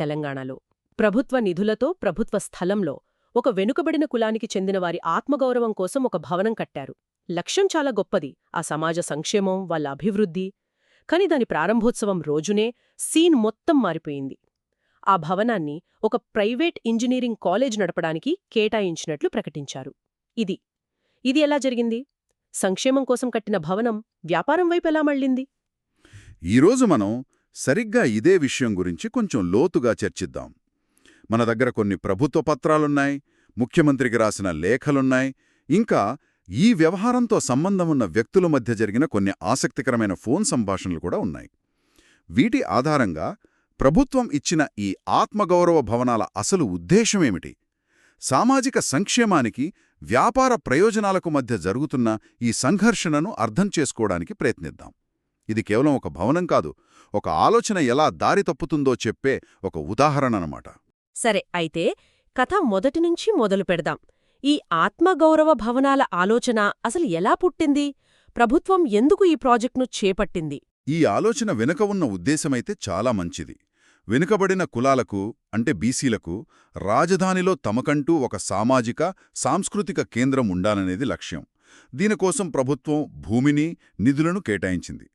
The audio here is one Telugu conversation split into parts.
తెలంగాణలో. ప్రభుత్వ నిధులతో ప్రభుత్వ స్థలంలో ఒక వెనుకబడిన కులానికి చెందిన వారి ఆత్మగౌరవం కోసం ఒక భవనం కట్టారు. లక్ష్యం చాలా గొప్పది. ఆ సమాజ సంక్షేమం వాళ్ళ అభివృద్ధి. కాని దాని ప్రారంభోత్సవం రోజునే సీన్ మొత్తం మారిపోయింది. ఆ భవనాన్ని ఒక ప్రైవేట్ ఇంజనీరింగ్ కాలేజ్ నడపడానికి కేటాయించినట్లు ప్రకటించారు. ఇది ఇది ఎలా జరిగింది? సంక్షేమం కోసం కట్టిన భవనం వ్యాపారం వైపు ఎలా మళ్ళింది? ఈరోజు మనం సరిగ్గా ఇదే విషయం గురించి కొంచెం లోతుగా చర్చిద్దాం. మన దగ్గర కొన్ని ప్రభుత్వ పత్రాలున్నాయి ముఖ్యమంత్రికి రాసిన లేఖలున్నాయి ఇంకా ఈ వ్యవహారంతో సంబంధమున్న వ్యక్తుల మధ్య జరిగిన కొన్ని ఆసక్తికరమైన ఫోన్ సంభాషణలు కూడా ఉన్నాయి. వీటి ఆధారంగా ప్రభుత్వం ఇచ్చిన ఈ ఆత్మగౌరవ భవనాల అసలు ఉద్దేశమేమిటి సామాజిక సంక్షేమానికి వ్యాపార ప్రయోజనాలకు మధ్య జరుగుతున్న ఈ సంఘర్షణను అర్థం చేసుకోవడానికి ప్రయత్నిద్దాం. ఇది కేవలం ఒక భవనం కాదు ఒక ఆలోచన ఎలా దారి తప్పుతుందో చెప్పే ఒక ఉదాహరణ అన్నమాట సరే అయితే కథ మొదటి నుంచి మొదలు పెడదాం. ఈ ఆత్మగౌరవ భవనాల ఆలోచన అసలు ఎలా పుట్టింది? ప్రభుత్వం ఎందుకు ఈ ప్రాజెక్టును చేపట్టింది? ఈ ఆలోచన వెనుక ఉన్న ఉద్దేశమైతే చాలా మంచిది. వెనుకబడిన కులాలకు అంటే బీసీలకు రాజధానిలో తమకంటూ ఒక సామాజిక సాంస్కృతిక కేంద్రం ఉండాలనేది లక్ష్యం. దీనికోసం ప్రభుత్వం భూమిని నిధులను కేటాయించింది.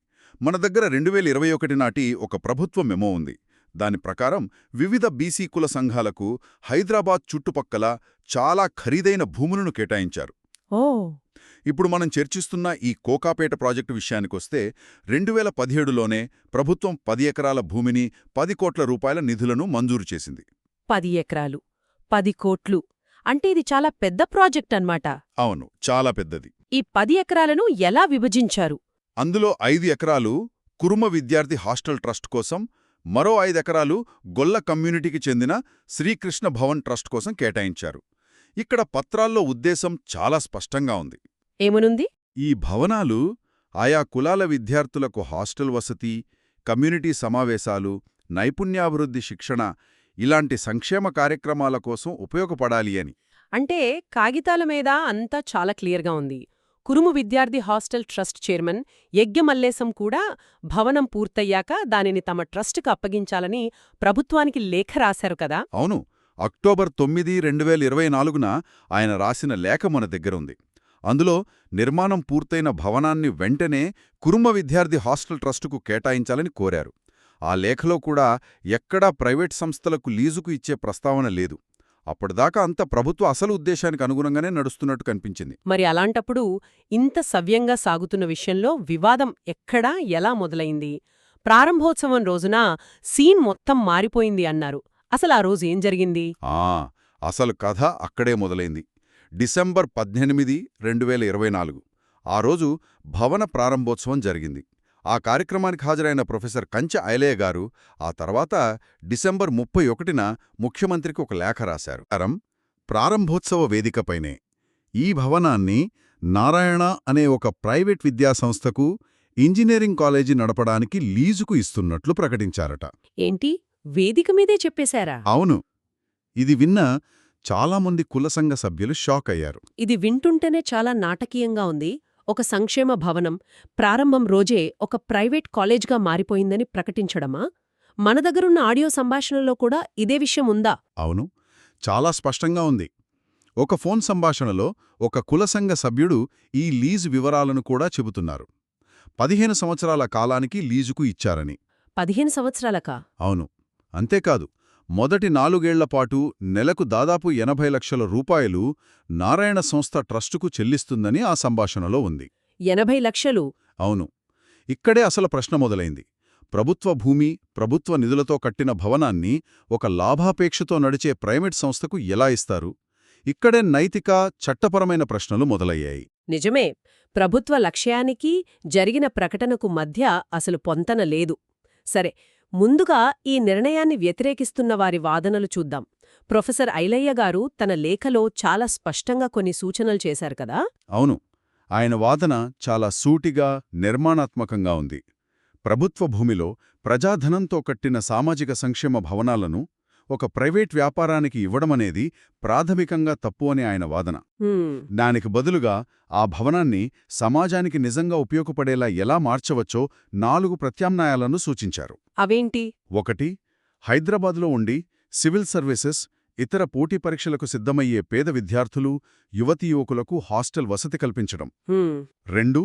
మన దగ్గర రెండు వేల ఇరవై ఒకటి నాటి ఒక ప్రభుత్వ మెమో ఉంది. దాని ప్రకారం వివిధ బీసీ కుల సంఘాలకు హైదరాబాద్ చుట్టుపక్కల చాలా ఖరీదైన భూములను కేటాయించారు. ఇప్పుడు మనం చర్చిస్తున్న ఈ కోకాపేట ప్రాజెక్టు విషయానికొస్తే రెండు వేల పదిహేడులోనే ప్రభుత్వం పది ఎకరాల భూమిని పది కోట్ల రూపాయల నిధులను మంజూరు చేసింది. పది ఎకరాలు. పది కోట్లు. అంటే ఇది చాలా పెద్ద ప్రాజెక్ట్ అన్నమాట. అవును చాలా పెద్దది. ఈ పది ఎకరాలను ఎలా విభజించారు? అందులో ఐదు ఎకరాలు కురుమ విద్యార్థి హాస్టల్ ట్రస్ట్ కోసం మరో ఐదు ఎకరాలు గొల్ల కమ్యూనిటీకి చెందిన శ్రీకృష్ణ భవన్ ట్రస్ట్ కోసం కేటాయించారు. ఇక్కడ పత్రాల్లో ఉద్దేశం చాలా స్పష్టంగా ఉంది. ఏమనుంది? ఈ భవనాలు ఆయా కులాల విద్యార్థులకు హాస్టల్ వసతి కమ్యూనిటీ సమావేశాలు నైపుణ్యాభివృద్ధి శిక్షణ ఇలాంటి సంక్షేమ కార్యక్రమాల కోసం ఉపయోగపడాలి అని. అంటే కాగితాల మీద అంతా చాలా క్లియర్గా ఉంది. కురుము విద్యార్థి హాస్టల్ ట్రస్ట్ చైర్మన్ యజ్ఞమల్లేశం కూడా భవనం పూర్తయ్యాక దానిని తమ ట్రస్టుకు అప్పగించాలని ప్రభుత్వానికి లేఖ రాశారు కదా. అవును. అక్టోబర్ తొమ్మిది రెండు వేల ఇరవై నాలుగున ఆయన రాసిన లేఖ మన దగ్గరుంది. అందులో నిర్మాణం పూర్తయిన భవనాన్ని వెంటనే కురుమ విద్యార్థి హాస్టల్ ట్రస్టుకు కేటాయించాలని కోరారు. ఆ లేఖలో కూడా ఎక్కడా ప్రైవేట్ సంస్థలకు లీజుకు ఇచ్చే ప్రస్తావన లేదు. అప్పటిదాకా అంత ప్రభుత్వ అసలు ఉద్దేశానికి అనుగుణంగానే నడుస్తున్నట్టు కనిపించింది. మరి అలాంటప్పుడు ఇంత సవ్యంగా సాగుతున్న విషయంలో వివాదం ఎక్కడా ఎలా మొదలైంది? ప్రారంభోత్సవం రోజున సీన్ మొత్తం మారిపోయింది అన్నారు. అసలు ఆ రోజు ఏం జరిగింది? ఆ అసలు కథ అక్కడే మొదలైంది. డిసెంబర్ పద్దెనిమిది రెండు వేల ఇరవై నాలుగు. ఆ రోజు భవన ప్రారంభోత్సవం జరిగింది. ఆ కార్యక్రమానికి హాజరైన ప్రొఫెసర్ కంచె ఐలయ్య గారు ఆ తర్వాత డిసెంబర్ ముప్పై ఒకటిన ముఖ్యమంత్రికి ఒక లేఖ రాశారు. అరం ప్రారంభోత్సవ వేదికపైనే ఈ భవనాన్ని నారాయణ అనే ఒక ప్రైవేట్ విద్యాసంస్థకు ఇంజనీరింగ్ కాలేజీ నడపడానికి లీజుకు ఇస్తున్నట్లు ప్రకటించారట. ఏంటి? వేదిక మీదే చెప్పేశారా? అవును. ఇది విన్న చాలామంది కులసంఘ సభ్యులు షాక్ అయ్యారు ఇది వింటుంటేనే చాలా నాటకీయంగా ఉంది. ఒక సంక్షేమ భవనం ప్రారంభం రోజే ఒక ప్రైవేట్ కాలేజ్గా మారిపోయిందని ప్రకటించడమా? మన దగ్గరున్న ఆడియో సంభాషణలో కూడా ఇదే విషయం ఉందా? అవును. చాలా స్పష్టంగా ఉంది. ఒక ఫోన్ సంభాషణలో ఒక కులసంఘ సభ్యుడు ఈ లీజు వివరాలను కూడా చెబుతున్నారు. పదిహేను సంవత్సరాల కాలానికి లీజుకు ఇచ్చారని. పదిహేను సంవత్సరాలకా? అవును. అంతేకాదు మొదటి నాలుగేళ్ళపాటు నెలకు దాదాపు ఎనభై లక్షల రూపాయలు నారాయణ సంస్థ ట్రస్టుకు చెల్లిస్తుందని ఆ సంభాషణలో ఉంది. ఎనభై లక్షలు? అవును. ఇక్కడే అసలు ప్రశ్న మొదలైంది. ప్రభుత్వ భూమి ప్రభుత్వ నిధులతో కట్టిన భవనాన్ని ఒక లాభాపేక్షతో నడిచే ప్రైవేట్ సంస్థకు ఎలా ఇస్తారు? ఇక్కడే నైతిక చట్టపరమైన ప్రశ్నలు మొదలయ్యాయి. నిజమే. ప్రభుత్వ లక్ష్యానికి జరిగిన ప్రకటనకు మధ్య అసలు పొంతన లేదు. సరే ముందుగా ఈ నిర్ణయాన్ని వ్యతిరేకిస్తున్న వారి వాదనలు చూద్దాం. ప్రొఫెసర్ ఐలయ్య గారు తన లేఖలో చాలా స్పష్టంగా కొన్ని సూచనలు చేశారు కదా? అవును. ఆయన వాదన చాలా సూటిగా నిర్మాణాత్మకంగా ఉంది. ప్రభుత్వ భూమిలో ప్రజాధనంతో కట్టిన సామాజిక సంక్షేమ భవనాలను ఒక ప్రైవేట్ వ్యాపారానికి ఇవ్వడమనేది ప్రాథమికంగా తప్పు అని ఆయన వాదన. దానికి బదులుగా ఆ భవనాన్ని సమాజానికి నిజంగా ఉపయోగపడేలా ఎలా మార్చవచ్చో నాలుగు ప్రత్యామ్నాయాలను సూచించారు. అవేంటి? ఒకటి హైదరాబాద్లో ఉండి సివిల్ సర్వీసెస్ ఇతర పోటీ పరీక్షలకు సిద్ధమయ్యే పేద విద్యార్థులు యువతీ యువకులకు హాస్టల్ వసతి కల్పించడం. రెండు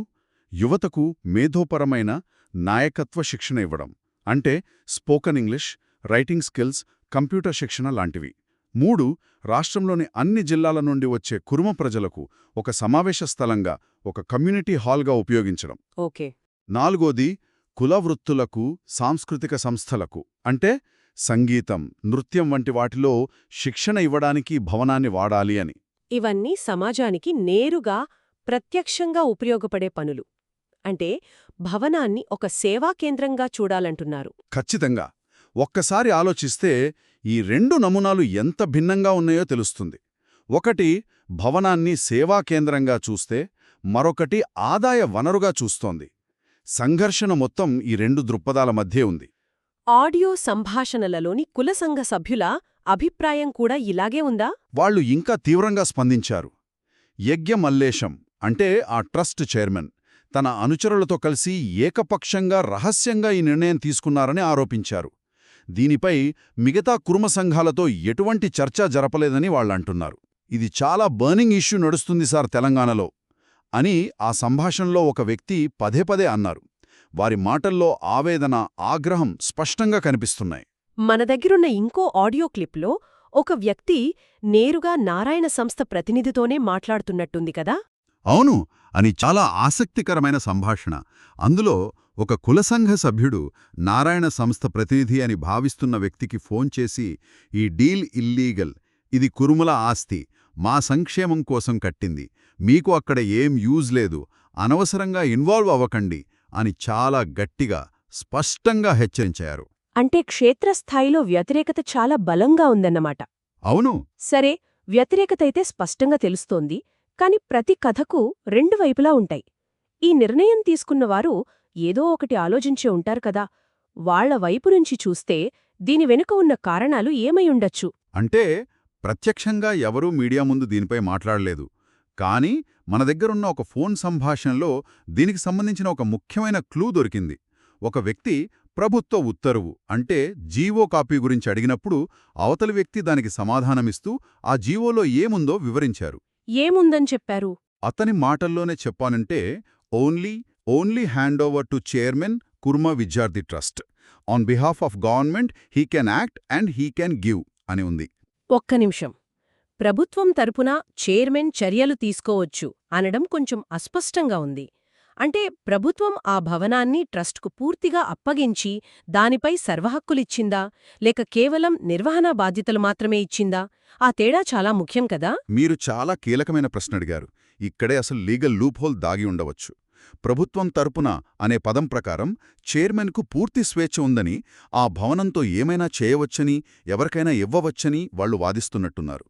యువతకు మేధోపరమైన నాయకత్వ శిక్షణ ఇవ్వడం. అంటే spoken English writing skills computer శిక్షణ లాంటివి. మూడు రాష్ట్రంలోని అన్ని జిల్లాల నుండి వచ్చే కురుమ ప్రజలకు ఒక సమావేశ స్థలంగా ఒక కమ్యూనిటీ హాల్గా ఉపయోగించడం. ఓకే. నాలుగోది కుల వృత్తులకు సాంస్కృతిక సంస్థలకు. అంటే సంగీతం నృత్యం వంటి వాటిలో శిక్షణ ఇవ్వడానికి భవనాన్ని వాడాలి అని. ఇవన్నీ సమాజానికి నేరుగా ప్రత్యక్షంగా ఉపయోగపడే పనులు. అంటే భవనాన్ని ఒక సేవా కేంద్రంగా చూడాలంటున్నారు. ఖచ్చితంగా. ఒక్కసారి ఆలోచిస్తే ఈ రెండు నమూనాలు ఎంత భిన్నంగా ఉన్నాయో తెలుస్తుంది. ఒకటి భవనాన్ని సేవా కేంద్రంగా చూస్తే మరొకటి ఆదాయ వనరుగా చూస్తోంది. సంఘర్షణ మొత్తం ఈ రెండు దృక్పథాల మధ్యే ఉంది. ఆడియో సంభాషణలలోని కుల సంఘ సభ్యుల అభిప్రాయం కూడా ఇలాగే ఉందా? వాళ్ళు ఇంకా తీవ్రంగా స్పందించారు. యజ్ఞ మల్లేశం అంటే ఆ ట్రస్ట్ చైర్మన్ తన అనుచరులతో కలిసి ఏకపక్షంగా రహస్యంగా ఈ నిర్ణయం తీసుకున్నారని ఆరోపించారు. దీనిపై మిగతా కుర్మ సంఘాలతో ఎటువంటి చర్చ జరపలేదని వాళ్ళంటున్నారు. ఇది చాలా బర్నింగ్ ఇష్యూ నడుస్తుంది సార్ తెలంగాణలో అని ఆ సంభాషణలో ఒక వ్యక్తి పదే పదే అన్నారు. వారి మాటల్లో ఆవేదన ఆగ్రహం స్పష్టంగా కనిపిస్తున్నాయి. మన దగ్గరున్న ఇంకో ఆడియో క్లిప్లో ఒక వ్యక్తి నేరుగా నారాయణ సంస్థ ప్రతినిధితోనే మాట్లాడుతున్నట్టుంది కదా? అవును అని చాలా ఆసక్తికరమైన సంభాషణ. అందులో ఒక కులసంఘ సభ్యుడు నారాయణ సంస్థ ప్రతినిధి అని భావిస్తున్న వ్యక్తికి ఫోన్ చేసి ఈ డీల్ ఇల్లీగల్. ఇది కురుముల ఆస్తి. మా సంక్షేమం కోసం కట్టింది. మీకు అక్కడ ఏం యూజ్ లేదు. అనవసరంగా ఇన్వాల్వ్ అవ్వకండి అని చాలా గట్టిగా స్పష్టంగా హెచ్చరించారు. అంటే క్షేత్రస్థాయిలో వ్యతిరేకత చాలా బలంగా ఉందన్నమాట. అవును. సరే వ్యతిరేకతైతే స్పష్టంగా తెలుస్తోంది. కాని ప్రతి కథకు రెండు వైపులా ఉంటాయి. ఈ నిర్ణయం తీసుకున్నవారు ఏదో ఒకటి ఆలోచించే ఉంటారు కదా. వాళ్ళ వైపు నుంచి చూస్తే దీని వెనుక ఉన్న కారణాలు ఏమైయుండొచ్చు అంటే ప్రత్యక్షంగా ఎవరూ మీడియా ముందు దీనిపై మాట్లాడలేదు. కానీ మన దగ్గరున్న ఒక ఫోన్ సంభాషణలో దీనికి సంబంధించిన ఒక ముఖ్యమైన క్లూ దొరికింది. ఒక వ్యక్తి ప్రభుత్వ ఉత్తర్వు అంటే జీవో కాపీ గురించి అడిగినప్పుడు అవతలి వ్యక్తి దానికి సమాధానమిస్తూ ఆ జీవోలో ఏముందో వివరించారు. ఏముందని చెప్పారు? అతని మాటల్లోనే చెప్పానంటే only only hand over to chairman Kurma Vidyarthi trust. On behalf of government he can act and he can give అని ఉంది. ఒక్క నిమిషం. ప్రభుత్వం తరపున చైర్మన్ చర్యలు తీసుకోవచ్చు అనడం కొంచెం అస్పష్టంగా ఉంది. అంటే ప్రభుత్వం ఆ భవనాన్ని ట్రస్ట్కు పూర్తిగా అప్పగించి దానిపై సర్వహక్కులిచ్చిందా? లేక కేవలం నిర్వహణ బాధ్యతలు మాత్రమే ఇచ్చిందా? ఆ తేడా చాలా ముఖ్యం కదా? మీరు చాలా కీలకమైన ప్రశ్న అడిగారు. ఇక్కడే అసలు లీగల్ లూప్హోల్ దాగి ఉండవచ్చు. ప్రభుత్వం తరపున అనే పదం ప్రకారం చైర్మన్కు పూర్తి స్వేచ్ఛ ఉందని ఆ భవనంతో ఏమైనా చేయవచ్చని ఎవరికైనా ఇవ్వవచ్చని వాళ్ళు వాదిస్తున్నట్టున్నారు.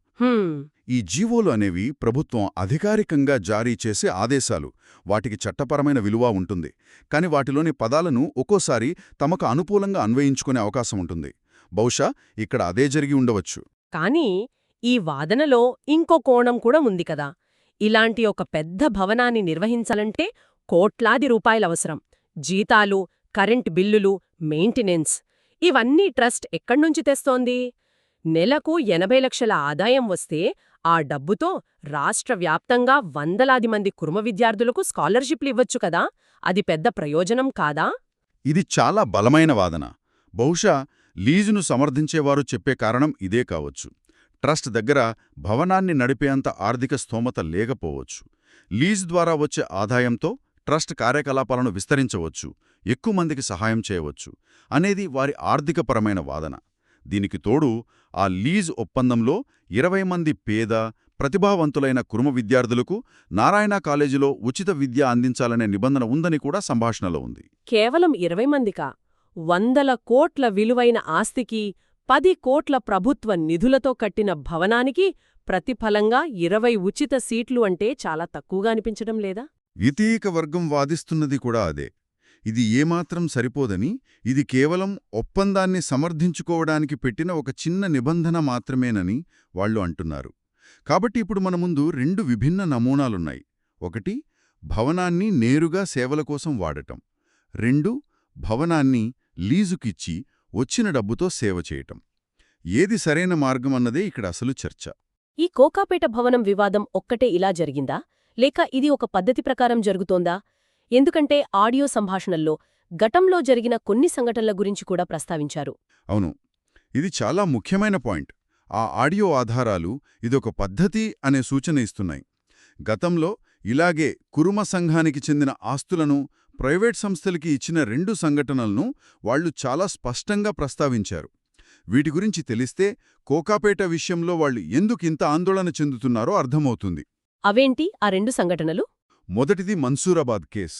ఈ జీవోలు అనేవి ప్రభుత్వం అధికారికంగా జారీ చేసే ఆదేశాలు. వాటికి చట్టపరమైన విలువ ఉంటుంది. కాని వాటిలోని పదాలను ఒక్కోసారి తమకు అనుకూలంగా అన్వయించుకునే అవకాశం ఉంటుంది. బహుశా ఇక్కడ అదే జరిగి ఉండవచ్చు. కానీ ఈ వాదనలో ఇంకో కోణం కూడా ఉంది కదా. ఇలాంటి ఒక పెద్ద భవనాన్ని నిర్వహించాలంటే కోట్లాది రూపాయలవసరం జీతాలు కరెంట్ బిల్లులు మెయింటెనెన్స్ ఇవన్నీ ట్రస్ట్ ఎక్కడ్నుంచి తెస్తోంది? నెలకు ఎనభై లక్షల ఆదాయం వస్తే ఆ డబ్బుతో రాష్ట్ర వ్యాప్తంగా వందలాది మంది కుర్మ విద్యార్థులకు స్కాలర్షిప్లు ఇవ్వచ్చు కదా? అది పెద్ద ప్రయోజనం కాదా? ఇది చాలా బలమైన వాదన. బహుశా లీజును సమర్థించేవారు చెప్పే కారణం ఇదే కావచ్చు. ట్రస్ట్ దగ్గర భవనాన్ని నడిపేంత ఆర్థిక స్తోమత లేకపోవచ్చు. లీజ్ ద్వారా వచ్చే ఆదాయంతో ట్రస్ట్ కార్యకలాపాలను విస్తరించవచ్చు ఎక్కువ మందికి సహాయం చేయవచ్చు అనేది వారి ఆర్థికపరమైన వాదన. దీనికి తోడు ఆ లీజ్ ఒప్పందంలో ఇరవై మంది పేద ప్రతిభావంతులైన కురుమ విద్యార్థులకు నారాయణ కాలేజీలో ఉచిత విద్య అందించాలనే నిబంధన ఉందని కూడా సంభాషణలో ఉంది. కేవలం ఇరవై మందికా? వందల కోట్ల విలువైన ఆస్తికి పది కోట్ల ప్రభుత్వ నిధులతో కట్టిన భవనానికి ప్రతిఫలంగా ఇరవై ఉచిత సీట్లు అంటే చాలా తక్కువగా అనిపించడం లేదా? వర్గం వాదిస్తున్నది కూడా అదే. ఇది ఏమాత్రం సరిపోదని ఇది కేవలం ఒప్పందాన్ని సమర్థించుకోవడానికి పెట్టిన ఒక చిన్న నిబంధన మాత్రమేనని వాళ్ళు అంటున్నారు. కాబట్టి ఇప్పుడు మన ముందు రెండు విభిన్న నమూనాలున్నాయి. ఒకటి భవనాన్ని నేరుగా సేవల కోసం వాడటం. రెండు భవనాన్ని లీజుకిచ్చి వచ్చిన డబ్బుతో సేవ చేయటం. ఏది సరైన మార్గం అన్నదే ఇక్కడ అసలు చర్చ. ఈ కోకాపేట భవనం వివాదం ఒక్కటే ఇలా జరిగిందా? లేక ఇది ఒక పద్ధతి ప్రకారం జరుగుతోందా? ఎందుకంటే ఆడియో సంభాషణల్లో గతంలో జరిగిన కొన్ని సంఘటనల గురించి కూడా ప్రస్తావించారు. అవును. ఇది చాలా ముఖ్యమైన పాయింట్. ఆ ఆడియో ఆధారాలు ఇదొక పద్ధతి అనే సూచన ఇస్తున్నాయి. గతంలో ఇలాగే కురుమ సంఘానికి చెందిన ఆస్తులను ప్రైవేట్ సంస్థలకి ఇచ్చిన రెండు సంఘటనలను వాళ్ళు చాలా స్పష్టంగా ప్రస్తావించారు. వీటి గురించి తెలిస్తే కోకాపేట విషయంలో వాళ్ళు ఎందుకింత ఆందోళన చెందుతున్నారో అర్థమవుతుంది. అవేంటి? ఆ రెండు సంఘటనలు? మొదటిది మన్సూరాబాద్ కేస్.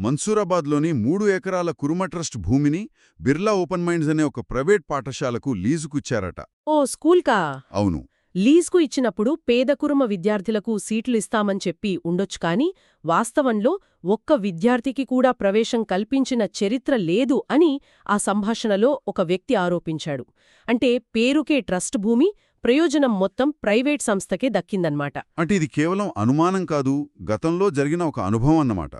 మన్సూరాబాద్లోని మూడు ఎకరాల కురుమ ట్రస్ట్ భూమిని బిర్లా ఓపెన్ మైండ్స్ అనే ఒక ప్రైవేట్ పాఠశాలకు లీజుకుచ్చారట. ఓ స్కూల్కా? అవును. లీజ్కు ఇచ్చినప్పుడు పేద కురుమ విద్యార్థులకు సీట్లు ఇస్తామని చెప్పి ఉండొచ్చు కాని వాస్తవంలో ఒక్క విద్యార్థికి కూడా ప్రవేశం కల్పించిన చరిత్ర లేదు అని ఆ సంభాషణలో ఒక వ్యక్తి ఆరోపించాడు. అంటే పేరుకే ట్రస్ట్ భూమి ప్రయోజనం మొత్తం ప్రైవేట్ సంస్థకే దక్కిందన్నమాట. అంటే ఇది కేవలం అనుమానం కాదు గతంలో జరిగిన ఒక అనుభవం అన్నమాట.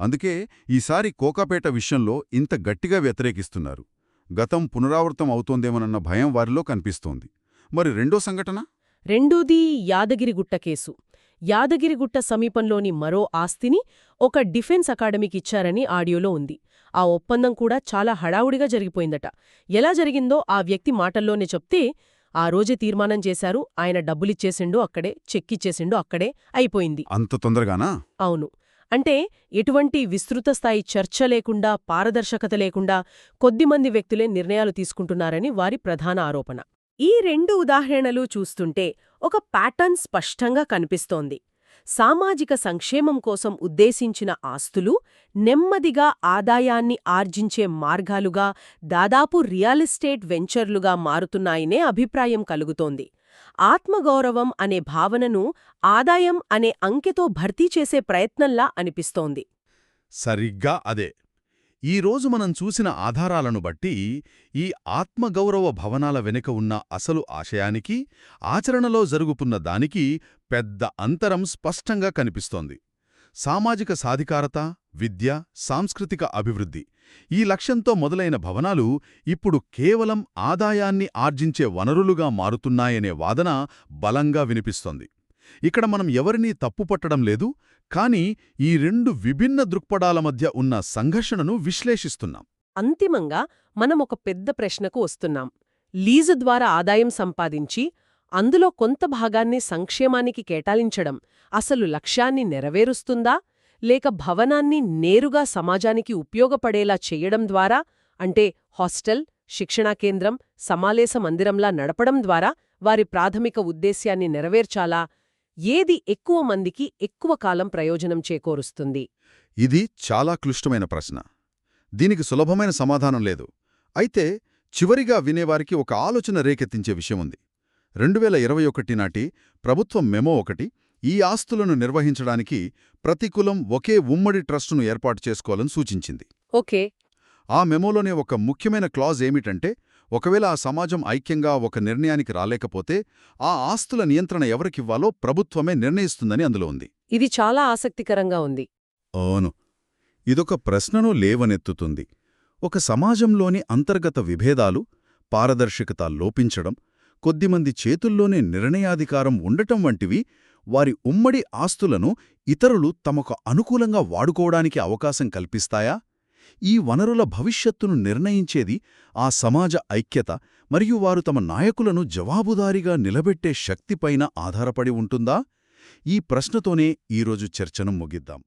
అందుకే ఈసారి కోకాపేట విషయంలో ఇంత గట్టిగా వ్యతిరేకిస్తున్నారు. గతం పునరావృతం అవుతోందేమోనన్న భయం వారిలో కనిపిస్తోంది. మరి రెండో సంఘటన? రెండోది యాదగిరిగుట్ట కేసు. యాదగిరిగుట్ట సమీపంలోని మరో ఆస్తిని ఒక డిఫెన్స్ అకాడమీకి ఇచ్చారని ఆడియోలో ఉంది. ఆ ఒప్పందం కూడా చాలా హడావుడిగా జరిగిపోయిందట. ఎలా జరిగిందో ఆ వ్యక్తి మాటల్లోనే చెప్తే ఆ రోజే తీర్మానం చేశారు. ఆయన డబ్బులిచ్చేసిండు అక్కడే చెక్కిచ్చేసిండు అక్కడే అయిపోయింది. అంత తొందరగానా? అవును. అంటే ఎటువంటి విస్తృత స్థాయి చర్చ లేకుండా పారదర్శకత లేకుండా కొద్దిమంది వ్యక్తులే నిర్ణయాలు తీసుకుంటున్నారని వారి ప్రధాన ఆరోపణ. ఈ రెండు ఉదాహరణలు చూస్తుంటే ఒక ప్యాటర్న్ స్పష్టంగా కనిపిస్తోంది. సామాజిక సంక్షేమం కోసం ఉద్దేశించిన ఆస్తులు నెమ్మదిగా ఆదాయాన్ని ఆర్జించే మార్గాలుగా దాదాపు రియల్ ఎస్టేట్ వెంచర్లుగా మారుతున్నాయనే అభిప్రాయం కలుగుతోంది. ఆత్మగౌరవం అనే భావనను ఆదాయం అనే అంకెతో భర్తీ చేసే ప్రయత్నంలా అనిపిస్తోంది. సరిగ్గా అదే. ఈరోజు మనం చూసిన ఆధారాలను బట్టి ఈ ఆత్మగౌరవ భవనాల వెనుక ఉన్న అసలు ఆశయానికి ఆచరణలో జరుగుతున్న దానికి పెద్ద అంతరం స్పష్టంగా కనిపిస్తోంది. సామాజిక సాధికారత విద్య సాంస్కృతిక అభివృద్ధి ఈ లక్ష్యంతో మొదలైన భవనాలు ఇప్పుడు కేవలం ఆదాయాన్ని ఆర్జించే వనరులుగా మారుతున్నాయనే వాదన బలంగా వినిపిస్తోంది. ఇక్కడ మనం ఎవరినీ తప్పుపట్టడం లేదు కానీ ఈ రెండు విభిన్న దృక్పథాల మధ్య ఉన్న సంఘర్షణను విశ్లేషిస్తున్నాం. అంతిమంగా మనం ఒక పెద్ద ప్రశ్నకు వస్తున్నాం. లీజు ద్వారా ఆదాయం సంపాదించి అందులో కొంత భాగాన్ని సంక్షేమానికి కేటాయించడం అసలు లక్ష్యాన్ని నెరవేరుస్తుందా? లేక భవనాన్ని నేరుగా సమాజానికి ఉపయోగపడేలా చేయడం ద్వారా అంటే హాస్టల్ శిక్షణా కేంద్రం సమాలేశ మందిరంలా నడపడం ద్వారా వారి ప్రాథమిక ఉద్దేశ్యాన్ని నెరవేర్చాలా? ఏది ఎక్కువ మందికి ఎక్కువ కాలం ప్రయోజనం చేకూరుస్తుంది? ఇది చాలా క్లిష్టమైన ప్రశ్న. దీనికి సులభమైన సమాధానం లేదు. అయితే చివరిగా వినేవారికి ఒక ఆలోచన రేకెత్తించే విషయముంది రెండు వేల ఇరవై ఒకటి నాటి ప్రభుత్వం మెమో ఒకటి ఈ ఆస్తులను నిర్వహించడానికి ప్రతి కులం ఒకే ఉమ్మడి ట్రస్టును ఏర్పాటు చేసుకోవాలని సూచించింది. ఓకే. ఆ మెమోలోనే ఒక ముఖ్యమైన క్లాజ్ ఏమిటంటే ఒకవేళ ఆ సమాజం ఐక్యంగా ఒక నిర్ణయానికి రాలేకపోతే ఆ ఆస్తుల నియంత్రణ ఎవరికివ్వాలో ప్రభుత్వమే నిర్ణయిస్తుందని అందులో ఉంది. ఇది చాలా ఆసక్తికరంగా ఉంది. అవును. ఇదొక ప్రశ్నను లేవనెత్తుతుంది. ఒక సమాజంలోని అంతర్గత విభేదాలు పారదర్శకత లోపించడం కొద్దిమంది చేతుల్లోనే నిర్ణయాధికారం ఉండటం వంటివి వారి ఉమ్మడి ఆస్తులను ఇతరులు తమకు అనుకూలంగా వాడుకోవడానికి అవకాశం కల్పిస్తాయా? ఈ వనరుల భవిష్యత్తును నిర్ణయించేది ఆ సమాజ ఐక్యత మరియు వారు తమ నాయకులను జవాబుదారీగా నిలబెట్టే శక్తిపైన ఆధారపడి ఉంటుందా? ఈ ప్రశ్నతోనే ఈరోజు చర్చను ముగిద్దాం.